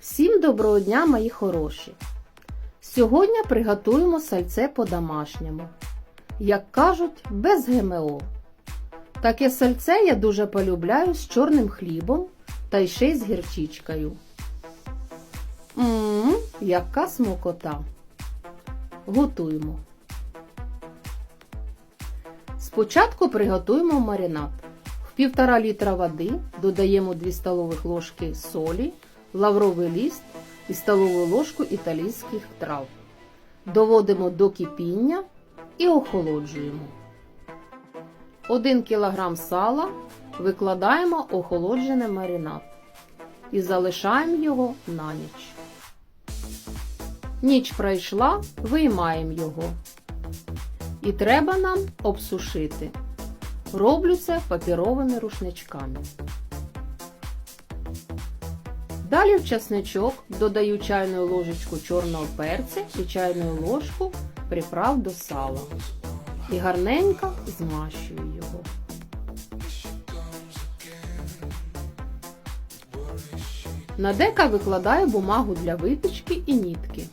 Всім доброго дня, мої хороші! Сьогодні приготуємо сальце по-домашньому. Як кажуть, без ГМО. Таке сальце я дуже полюбляю з чорним хлібом та ще й з гірчичкою. Ммм, яка смокота! Готуємо. Спочатку приготуємо маринад. В 1,5 літра води додаємо 2 столових ложки солі, лавровий ліст і столову ложку італійських трав. Доводимо до кипіння і охолоджуємо. 1 кг сала викладаємо охолоджений маринад і залишаємо його на ніч. Ніч пройшла, виймаємо його. І треба нам обсушити. Роблю це папіровими рушничками. Далі в часничок додаю чайну ложечку чорного перця і чайну ложку приправ до сала. І гарненько змащую його. На дека викладаю бумагу для випічки і нітки,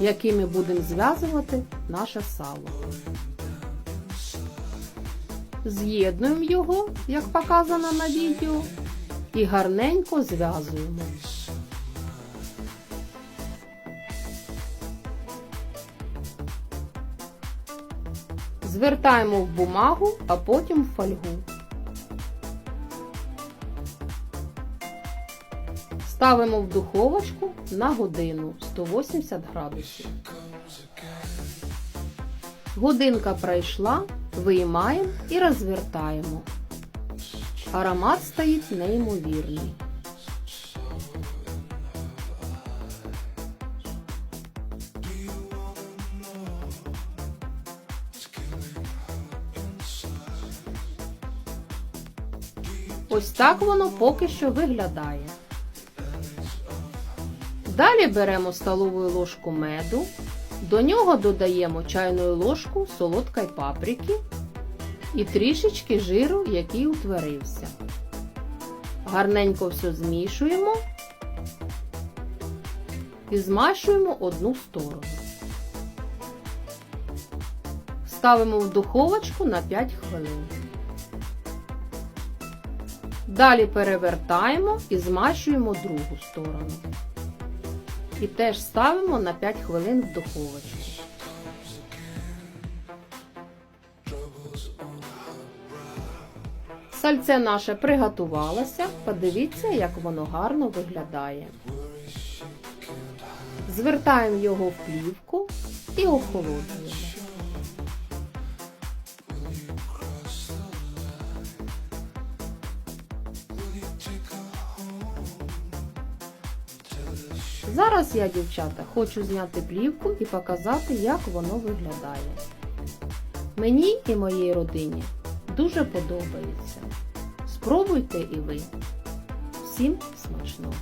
якими будемо зв'язувати наше сало. З'єднуємо його, як показано на відео, і гарненько зв'язуємо. Звертаємо в бумагу, а потім в фольгу. Ставимо в духовочку на годину 180 градусів. Годинка пройшла, виймаємо і розвертаємо. Аромат стоїть неймовірний. Ось так воно поки що виглядає. Далі беремо столову ложку меду, до нього додаємо чайну ложку солодкої паприки і трішечки жиру, який утворився. Гарненько все змішуємо і змащуємо одну сторону. Ставимо в духовочку на 5 хвилин. Далі перевертаємо і змащуємо другу сторону. І теж ставимо на 5 хвилин в духовочку. Сальце наше приготувалося. Подивіться, як воно гарно виглядає. Звертаємо його в плівку і охолоджуємо. Зараз я, дівчата, хочу зняти плівку і показати, як воно виглядає. Мені і моїй родині дуже подобається. Спробуйте і ви. Всім смачного!